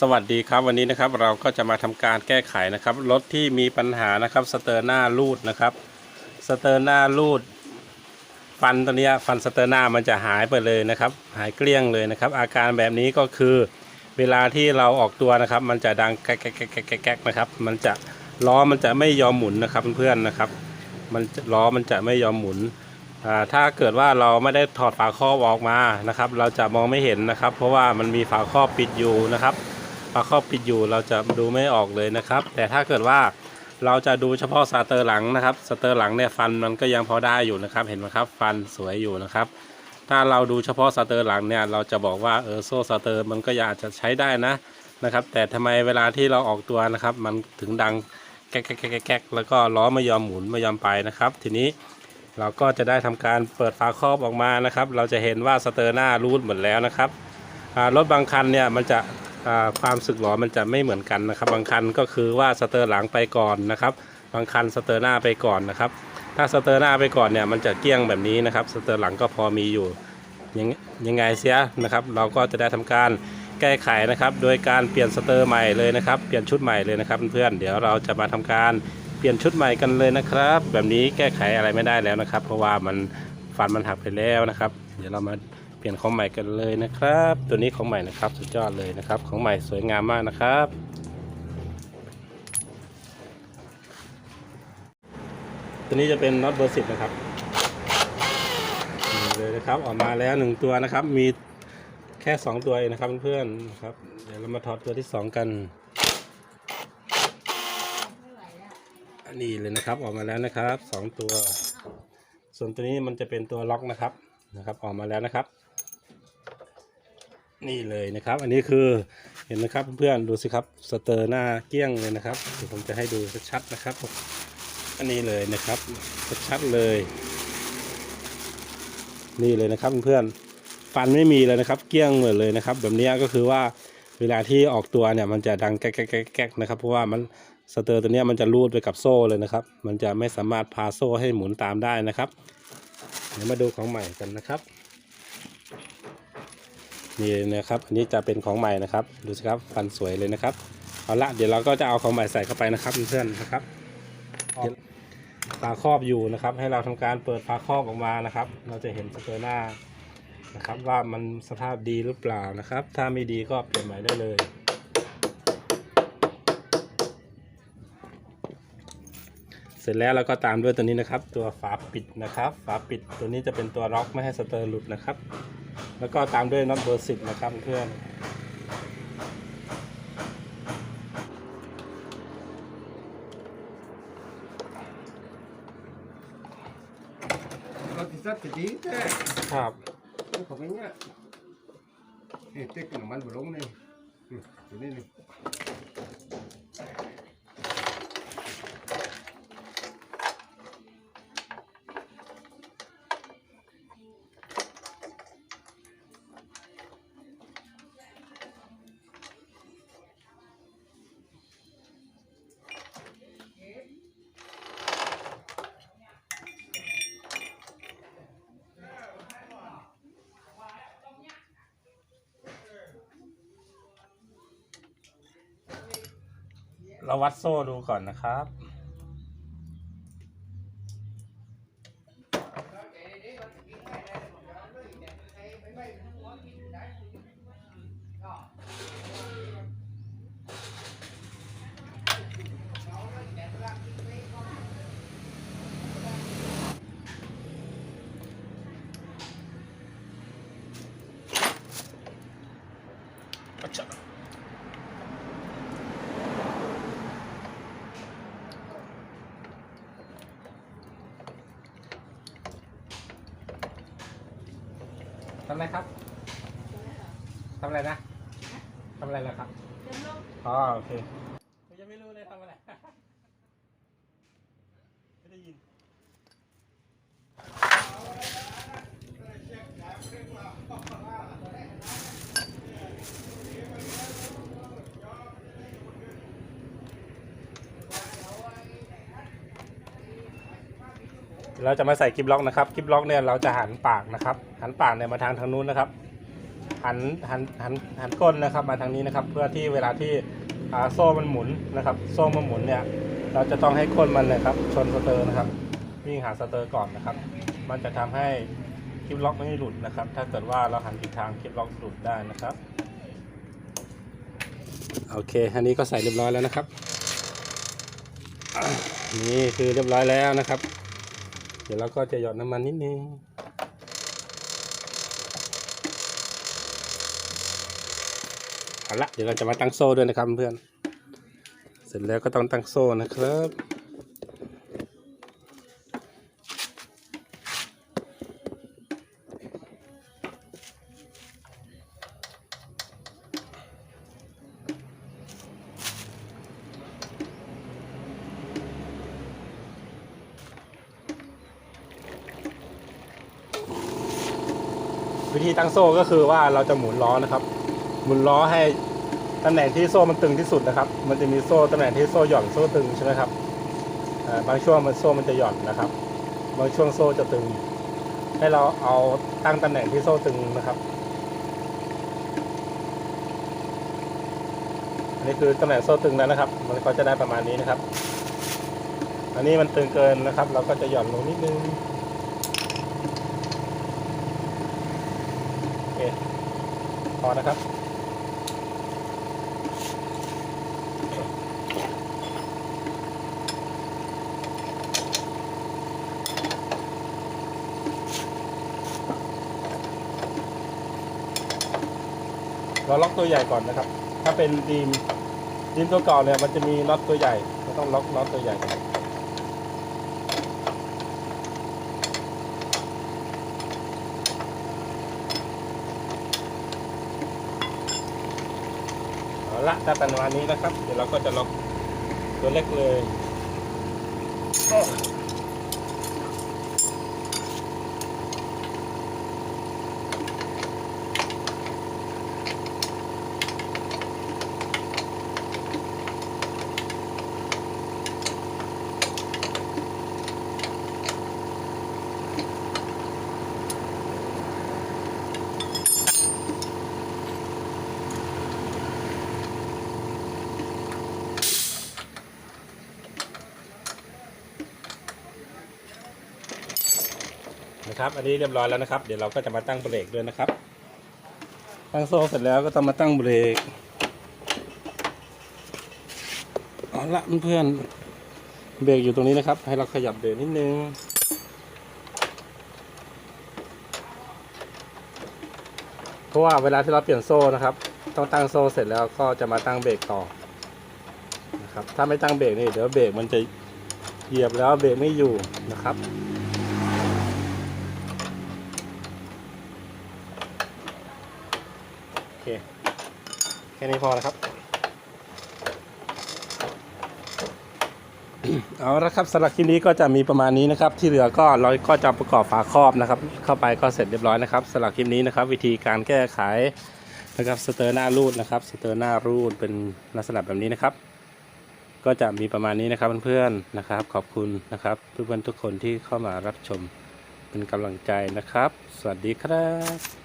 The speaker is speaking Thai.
สวัสดีครับวันนี้นะครับเราก็จะมาทำการแก้ไขนะครับรถที่มีปัญหานะครับสเตอร์หน้ารูดนะครับสเตอร์หน้ารูด ฟันตัวนี้ฟันสเตอร์หน้ามันจะหายไปเลยนะครับ หายเกลี้ยงเลยนะครับ อาการแบบนี้ก็คือเวลาที่เราออกตัวนะครับ มันจะดังแก๊กแก๊กแก๊กแก๊กแก๊กแก๊กนะครับ มันจะล้อมันจะไม่ยอมหมุนนะครับเพื่อนๆนะครับ มันล้อมันจะไม่ยอมหมุนถ้าเกิดว่าเราไม่ได้ถอดฝาครอบออกมานะครับ เราจะมองไม่เห็นนะครับ เพราะว่ามันมีฝาครอบปิดอยู่นะครับ ฝาครอบปิดอยู่เราจะดูไม่ออกเลยนะครับ แต่ถ้าเกิดว่าเราจะดูเฉพาะสเตอร์หลังนะครับสเตอร์หลังเนี่ยฟันมันก็ยังพอได้อยู่นะครับ เห็นไหมครับ ฟันสวยอยู่นะครับ ถ้าเราดูเฉพาะสเตอร์หลังเนี่ยเราจะบอกว่าเออโซ่สเตอร์มันก็ยังอาจจะใช้ได้นะนะครับ แต่ทำไมเวลาที่เราออกตัวนะครับ มันถึงดังแก๊กแก๊กแก๊กแก๊กแก๊กแล้วก็ล้อไม่ยอมหมุนไม่ยอมไปนะครับ ทีนี้เราก็จะได้ทำการเปิดฝาครอบออกมานะครับ เราจะเห็นว่าสเตอร์หน้ารูดหมดแล้วนะครับรถบางคันเนี่ยมันจะ ความสึกหรอมันจะไม่เหมือนกันนะครับ บางคันก็คือว่าสเตอร์หลังไปก่อนนะครับ บางคันสเตอร์หน้าไปก่อนนะครับ ถ้าสเตอร์หน้าไปก่อนเนี่ยมันจะเกี้ยงแบบนี้นะครับสเตอร์หลังก็พอมีอยู่ยังยังไงเสียนะครับ เราก็จะได้ทำการแก้ไขนะครับ โดยการเปลี่ยนสเตอร์ใหม่เลยนะครับ เปลี่ยนชุดใหม่เลยนะครับเพื่อนเดี๋ยวเราจะมาทำการเปลี่ยนชุดใหม่กันเลยนะครับ แบบนี้แก้ไขอะไรไม่ได้แล้วนะครับ เพราะว่ามันฟันมันหักไปแล้วนะครับ เดี๋ยวเรามา ปลี่ยนของใหม่กันเลยนะครับ ตัวนี้ของใหม่นะครับสุดยอดเลยนะครับ ของใหม่สวยงามมากนะครับ ตัวนี้จะเป็นน็อตเบอร์สิบนะครับนี่เลยนะครับออกมาแล้วหนึ่งตัวนะครับ มีแค่สองตัวเองนะครับเพื่อนๆนะครับ เดี๋ยวเรามาถอดตัวที่สองกันอันนี้เลยนะครับออกมาแล้วนะครับสองตัว ส่วนตัวนี้มันจะเป็นตัวล็อกนะครับนะครับออกมาแล้วนะครับ นี่เลยนะครับ อันนี้คือเห็นนะครับเพื่อนๆดูสิครับสเตอร์หน้าเกี้ยงเลยนะครับเดี๋ยวผมจะให้ดูชัดๆนะครับ อันนี้เลยนะครับชัดๆเลย นี่เลยนะครับเพื่อนๆฟันไม่มีเลยนะครับ เกี้ยงหมดเลยนะครับ แบบนี้ก็คือว่าเวลาที่ออกตัวเนี่ยมันจะดังแก๊กแก๊กแก๊กนะครับ เพราะว่ามันสเตอร์ตัวนี้มันจะรูดไปกับโซ่เลยนะครับ มันจะไม่สามารถพาโซ่ให้หมุนตามได้นะครับ เดี๋ยวมาดูของใหม่กันนะครับ นี่นะครับ อันนี้จะเป็นของใหม่นะครับ ดูสิครับฟันสวยเลยนะครับ เอาละเดี๋ยวเราก็จะเอาของใหม่ใส่เข้าไปนะครับเพื่อนๆนะครับฝาครอบอยู่นะครับ ให้เราทำการเปิดฝาครอบออกมานะครับ เราจะเห็นสเตอร์หน้านะครับ ว่ามันสภาพดีหรือเปล่านะครับ ถ้าไม่ดีก็เปลี่ยนใหม่ได้เลยเสร็จแล้วเราก็ตามด้วยตัวนี้นะครับ ตัวฝาปิดนะครับ ฝาปิดตัวนี้จะเป็นตัวล็อกไม่ให้สเตอร์หลุดนะครับแล้วก็ตามด้วยน็อตเบอร์สิบนะครับเพื่อนก็ติดสักติดดีแต่ครับของเนี้ยเอ๊ะเต็กน้ำมันบุลงนี่อือยู่นี่นี่ วัดโซ่ดูก่อนนะครับำอะไรครับทำอะไรนะทำอะไรล่ะครับอ๋อโอเคยังไม่รู้เลยทำอะไร ไม่ได้ยิน เราจะมาใส่กิบล็อกนะครับกิบล็อกเนี่ยเราจะหันปากนะครับ หันปากเนี่ยมาทางทางนู้นนะครับ หันหันหันหันก้นนะครับ มาทางนี้นะครับ เพื่อที่เวลาที่โซ่มันหมุนนะครับ โซ่มันหมุนเนี่ย เราจะต้องให้ก้นมันนะครับ ชนสเตอร์นะครับ วิ่งหาสเตอร์ก่อนนะครับ มันจะทำให้คลิปล็อกไม่หลุดนะครับ ถ้าเกิดว่าเราหันผิดทางคลิปล็อกหลุดได้นะครับโอเคอันนี้ก็ใส่เรียบร้อยแล้วนะครับ นี่คือเรียบร้อยแล้วนะครับ เดี๋ยวเราก็จะหยอดน้ำมันนิดนึงเอาละเดี๋ยวเราจะมาตั้งโซ่ด้วยนะครับเพื่อน เสร็จแล้วก็ต้องตั้งโซ่นะครับ วิธีตั้งโซ่ก็คือว่าเราจะหมุนล้อนะครับ หมุนล้อให้ตำแหน่งที่โซ่มันตึงที่สุดนะครับ มันจะมีโซ่ตำแหน่งที่โซ่หย่อนโซ่ตึงใช่ไหมครับบางช่วงมันโซ่มันจะหย่อนนะครับ บางช่วงโซ่จะตึง ให้เราเอาตั้งตำแหน่งที่โซ่ตึงนะครับอันนี้คือตำแหน่งโซ่ตึงแล้วนะครับ มันก็จะได้ประมาณนี้นะครับ อันนี้มันตึงเกินนะครับ เราก็จะหย่อนลงนิดนึง โอเค พ อนะครับเราล็อกตัวใหญ่ก่อนนะครับ ถ้าเป็นดีมดีมตัวเก่าเนี่ยมันจะมีน็อตตัวใหญ่เราต้องล็อกน็อตตัวใหญ่ก่อน ละถ้าตันประมาณนี้นะครับ เดี๋ยวเราก็จะล็อกตัวเล็กเลย นะครับ อันนี้เรียบร้อยแล้วนะครับ เดี๋ยวเราก็จะมาตั้งเบรกด้วยนะครับ ตั้งโซ่เสร็จแล้วก็ต้องมาตั้งเบรกเอาละเพื่อนเบรกอยู่ตรงนี้นะครับ ให้เราขยับเบรกนิดนึงเพราะว่าเวลาที่เราเปลี่ยนโซ่นะครับ ต้องตั้งโซ่เสร็จแล้วก็จะมาตั้งเบรกต่อนะครับถ้าไม่ตั้งเบรกนี่เดี๋ยวเบรกมันจะเหยียบแล้วเบรกไม่อยู่นะครับ โอ เค แค่นี้พอแล้วครับ เอาละครับสำหรับคลิปนี้ก็จะมีประมาณนี้นะครับ ที่เหลือก็เราก็จะประกอบฝาครอบนะครับ เข้าไปก็เสร็จเรียบร้อยนะครับสำหรับคลิปนี้นะครับ วิธีการแก้ไขนะครับสเตอร์หน้ารูดนะครับสเตอร์หน้ารูดเป็นลักษณะแบบนี้นะครับ ก็จะมีประมาณนี้นะครับเพื่อนๆนะครับ ขอบคุณนะครับเพื่อนๆทุกคนที่เข้ามารับชมเป็นกำลังใจนะครับ สวัสดีครับ